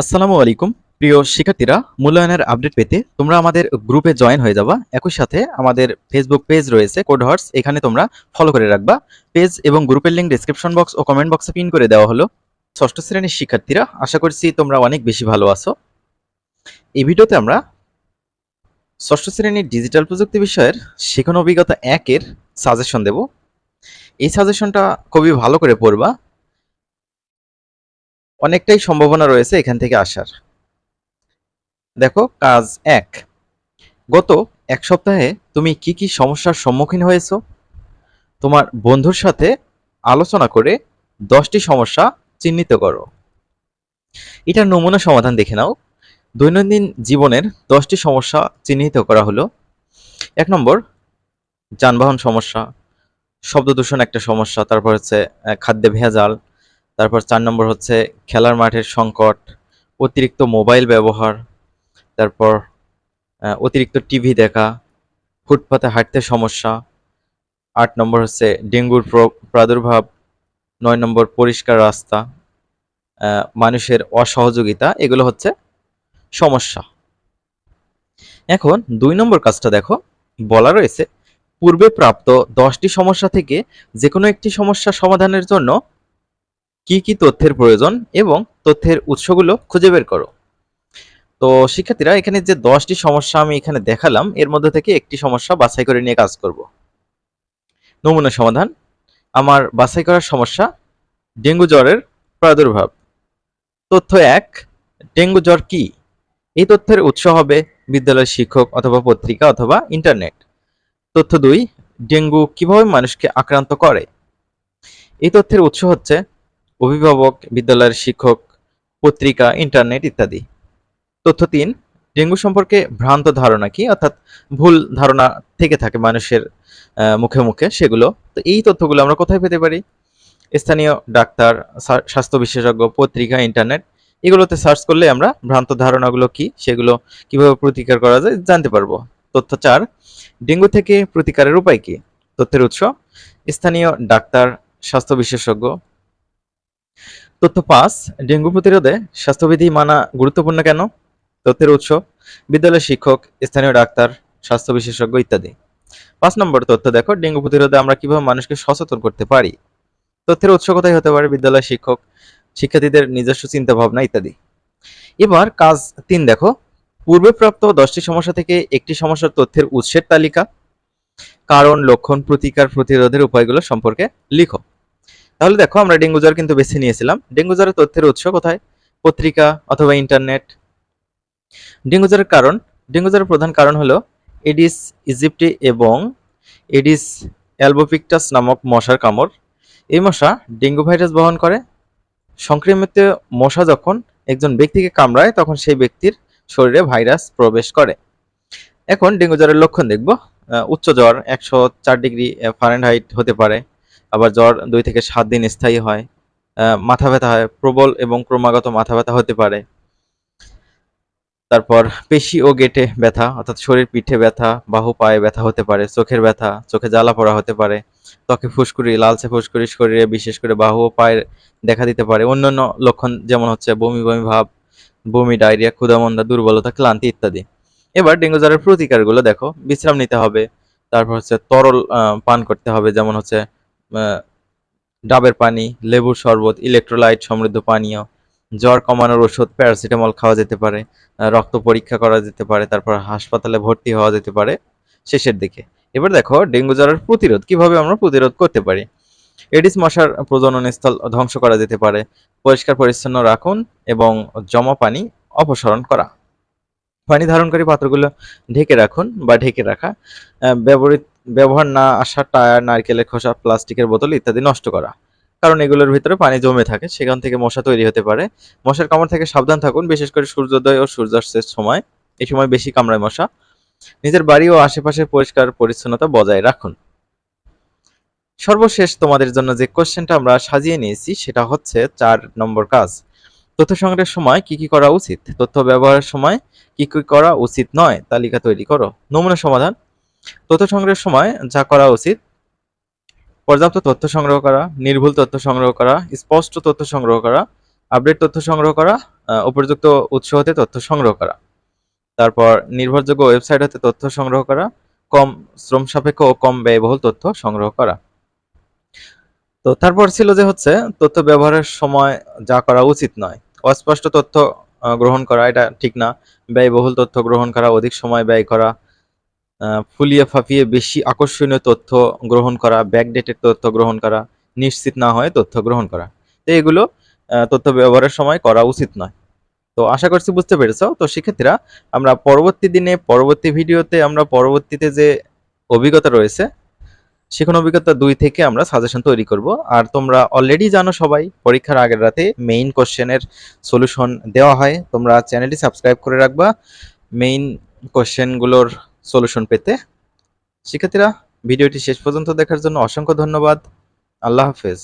আসসালামু আলাইকুম। প্রিয় শিক্ষার্থীরা, মূল্যায়নের আপডেট পেতে তোমরা আমাদের গ্রুপে জয়েন হয়ে যাবা। একই সাথে আমাদের ফেসবুক পেজ রয়েছে কোড হর্স এখানে তোমরা ফলো করে রাখবা। পেজ এবং গ্রুপের লিঙ্ক ডিসক্রিপশন বক্স ও কমেন্ট বক্সে পিন করে দেওয়া হলো। ষষ্ঠ শ্রেণির শিক্ষার্থীরা, আশা করছি তোমরা অনেক বেশি ভালো আছো। এই ভিডিওতে আমরা ষষ্ঠ শ্রেণির ডিজিটাল প্রযুক্তি বিষয়ের শেখানো অভিজ্ঞতা একের সাজেশন দেব। এই সাজেশনটা খুবই ভালো করে পড়বা। অনেকটাই সম্ভাবনা রয়েছে এখান থেকে আসার। দেখো, কাজ এক। গত এক সপ্তাহে তুমি কি কি সমস্যার সম্মুখীন হয়েছো? তোমার বন্ধুর সাথে আলোচনা করে দশটি সমস্যা চিহ্নিত করো। এটার নমুনা সমাধান দেখে নাও। দৈনন্দিন জীবনের দশটি সমস্যা চিহ্নিত করা হলো। এক নম্বর, যানবাহন সমস্যা, শব্দ দূষণ একটা সমস্যা, তারপর হচ্ছে খাদ্যে ভেজাল তারপর চার নম্বর হচ্ছে খেলার মাঠের সংকট, অতিরিক্ত মোবাইল ব্যবহার, তারপর অতিরিক্ত টিভি দেখা, ফুটপাতে হাঁটতে সমস্যা, আট নম্বর হচ্ছে ডেঙ্গুর প্রাদুর্ভাব, নয় নম্বর পরিষ্কার রাস্তা মানুষের অসহযোগিতা, এগুলো হচ্ছে সমস্যা। এখন দুই নম্বর কাজটা দেখো, বলা রয়েছে পূর্বে প্রাপ্ত দশটি সমস্যা থেকে যে কোনো একটি সমস্যা সমাধানের জন্য কি কি তথ্যের প্রয়োজন এবং তথ্যের উৎসগুলো খুঁজে বের করো। তো শিক্ষার্থীরা, এখানে যে দশটি সমস্যা আমি এখানে দেখালাম, এর মধ্যে থেকে একটি সমস্যা বাছাই করে নিয়ে কাজ করব। নমুনা সমাধান। আমার বাছাই করার সমস্যা, ডেঙ্গু জ্বরের প্রাদুর্ভাব। তথ্য এক, ডেঙ্গু জ্বর কি? এই তথ্যের উৎস হবে বিদ্যালয়ের শিক্ষক অথবা পত্রিকা অথবা ইন্টারনেট। তথ্য দুই, ডেঙ্গু কীভাবে মানুষকে আক্রান্ত করে? এই তথ্যের উৎস হচ্ছে অভিভাবক, বিদ্যালয়ের শিক্ষক, পত্রিকা, ইন্টারনেট ইত্যাদি। তথ্য তিন, ডেঙ্গু সম্পর্কে ভ্রান্ত ধারণা কি? অর্থাৎ ভুল ধারণা থেকে থাকে মানুষের মুখে মুখে সেগুলো। তো এই তথ্যগুলো আমরা কোথায় পেতে পারি? স্থানীয় ডাক্তার স্বাস্থ্য বিশেষজ্ঞ, পত্রিকা, ইন্টারনেট, এগুলোতে সার্চ করলে আমরা ভ্রান্ত ধারণাগুলো কি, সেগুলো কীভাবে প্রতিকার করা যায় জানতে পারব। তথ্য চার, ডেঙ্গু থেকে প্রতিকারের উপায় কি? তথ্যের উৎস, স্থানীয় ডাক্তার, স্বাস্থ্য বিশেষজ্ঞ তথ্য পাঁচ ডেঙ্গু প্রতিরোধে স্বাস্থ্যবিধি মানা গুরুত্বপূর্ণ কেন? তথ্যের উৎস, বিদ্যালয়ের শিক্ষক, স্থানীয় ডাক্তার, স্বাস্থ্য বিশেষজ্ঞ ইত্যাদি। পাঁচ নম্বর তথ্য দেখো, ডেঙ্গু প্রতিরোধে আমরা কীভাবে মানুষকে সচেতন করতে পারি? তথ্যের উৎস কোথায় হতে পারে? বিদ্যালয়ের শিক্ষক, শিক্ষার্থীদের নিজস্ব চিন্তা ভাবনা ইত্যাদি। এবার কাজ তিন দেখো, পূর্বে প্রাপ্ত দশটি সমস্যা থেকে একটি সমস্যার তথ্যের উৎসের তালিকা, কারণ, লক্ষণ, প্রতিকার, প্রতিরোধের উপায়গুলো সম্পর্কে লিখো। তাহলে দেখো আমরা ডেঙ্গু জ্বর কিন্তু বেছে নিয়েছিলাম। ডেঙ্গু জ্বরের তথ্যের উৎস কোথায়? পত্রিকা অথবা ইন্টারনেট ডেঙ্গু জ্বরের কারণ ডেঙ্গু জ্বরের প্রধান কারণ হলো এডিস ইজিপ্টি এবং এডিস অ্যালবোপিকটাস নামক মশার কামড়। এই মশা ডেঙ্গু ভাইরাস বহন করে। সংক্রমিত মশা যখন একজন ব্যক্তিকে কামড়ায়, তখন সেই ব্যক্তির শরীরে ভাইরাস প্রবেশ করে। এখন ডেঙ্গু জ্বরের লক্ষণ দেখব। উচ্চ জ্বর একশো চার ডিগ্রি ফারেনহাইট হতে পারে। আবার জ্বর দুই থেকে সাত দিন স্থায়ী হয় মাথা ব্যথা হয়, প্রবল এবং ক্রমাগত মাথা ব্যথা হতে পারে। তারপর পেশি ও গেটে ব্যথা, অর্থাৎ শরীর পিঠে ব্যথা, বাহু পায়ে ব্যথা হতে পারে, চোখের ব্যথা, চোখে জ্বালা পড়া হতে পারে, ত্বকে ফুসকুড়ি, লালচে ফুসকুড়ি শরীরে বিশেষ করে বাহু ও পায়ের দেখা দিতে পারে। অন্যান্য লক্ষণ যেমন হচ্ছে বমি বমি ভাব, বমি, ডায়রিয়া, ক্ষুধামন্দা, দুর্বলতা, ক্লান্তি ইত্যাদি। এবার ডেঙ্গু জ্বরের প্রতিকারগুলো দেখো, বিশ্রাম নিতে হবে, তারপর হচ্ছে তরল পান করতে হবে, যেমন হচ্ছে ডাবের পানি, লেবুর শরবত ইলেকট্রোলাইট সমৃদ্ধ পানীয়, জ্বর কমানোর ওষুধ প্যারাসিটামল খাওয়া যেতে পারে রক্ত পরীক্ষা করা যেতে পারে, তারপর হাসপাতালে ভর্তি হওয়া যেতে পারে শেষের দিকে। এবার দেখো, ডেঙ্গু জ্বরের প্রতিরোধ কীভাবে আমরা প্রতিরোধ করতে পারি? এডিস মশার প্রজনন স্থল ধ্বংস করা যেতে পারে। পরিষ্কার পরিচ্ছন্ন রাখুন এবং জমা পানি অপসারণ করা। পানি ধারণকারী পাত্রগুলো ঢেকে রাখুন বা ঢেকে রাখা ব্যবহৃত ব্যবহার না আসা টায়ার, নারকেলের খোসা, প্লাস্টিকের বোতল ইত্যাদি নষ্ট করা। কারণ এগুলোর ভিতরে পানি জমে থাকে, সেখান থেকে মশা তৈরি হতে পারে। মশার কামড় থেকে সাবধান থাকুন, বিশেষ করে সূর্যোদয় ও সূর্যাস্তের সময়। এই সময় বেশি কামড়ায় মশা। নিজের বাড়ি ও আশেপাশের পরিষ্কার পরিচ্ছন্নতা বজায় রাখুন। সর্বশেষ তোমাদের জন্য যে কোশ্চেনটা আমরা সাজিয়ে নিয়েছি, সেটা হচ্ছে চার নম্বর কাজ। তথ্য সংগ্রহের সময় কি কি করা উচিত? তথ্য ব্যবহারের সময় কি কি করা উচিত নয়? তালিকা তৈরি করো। নমুনা সমাধান তথ্য সংগ্রহের সময় যা করা উচিত, পর্যাপ্ত তথ্য সংগ্রহ করা, নির্ভুল তথ্য সংগ্রহ করা, স্পষ্ট তথ্য সংগ্রহ করা, আপডেট তথ্য সংগ্রহ করা উপযুক্ত উৎস হতে তথ্য সংগ্রহ করা। তারপর নির্ভরযোগ্য ওয়েবসাইট হতে তথ্য সংগ্রহ করা, কম শ্রম সাপেক্ষ ও কম ব্যয়বহুল তথ্য সংগ্রহ করা। তো তারপর ছিল যে হচ্ছে তথ্য ব্যবহারের সময় যা করা উচিত নয়। অস্পষ্ট তথ্য গ্রহণ করা, এটা ঠিক না। ব্যয়বহুল তথ্য গ্রহণ করা, অধিক সময় ব্যয় করা ফুলিয়ে ফাঁপিয়ে বেশি আকর্ষণীয় তথ্য গ্রহণ করা ব্যাকডেটেড তথ্য গ্রহণ করা, নিশ্চিত না হয়ে তথ্য গ্রহণ করা। তো এগুলো তথ্য ব্যবহারের সময় করা উচিত নয়। তো আশা করছি বুঝতে পেরেছ। তো শিক্ষার্থীরা আমরা পরবর্তী দিনে, পরবর্তী ভিডিওতে আমরা পরবর্তীতে যে অভিজ্ঞতা রয়েছে, সেখানে অভিজ্ঞতা দুই থেকে আমরা সাজেশন তৈরি করব। আর তোমরা অলরেডি জানো সবাই, পরীক্ষার আগের রাতে মেইন কোশ্চেনের সলিউশন দেওয়া হয়। তোমরা চ্যানেলটি সাবস্ক্রাইব করে রাখবা। মেইন কোশ্চেনগুলোর সলিউশন পেতে। শিক্ষার্থীরা ভিডিওটি শেষ পর্যন্ত দেখার জন্য অসংখ্য ধন্যবাদ। আল্লাহ হাফেজ।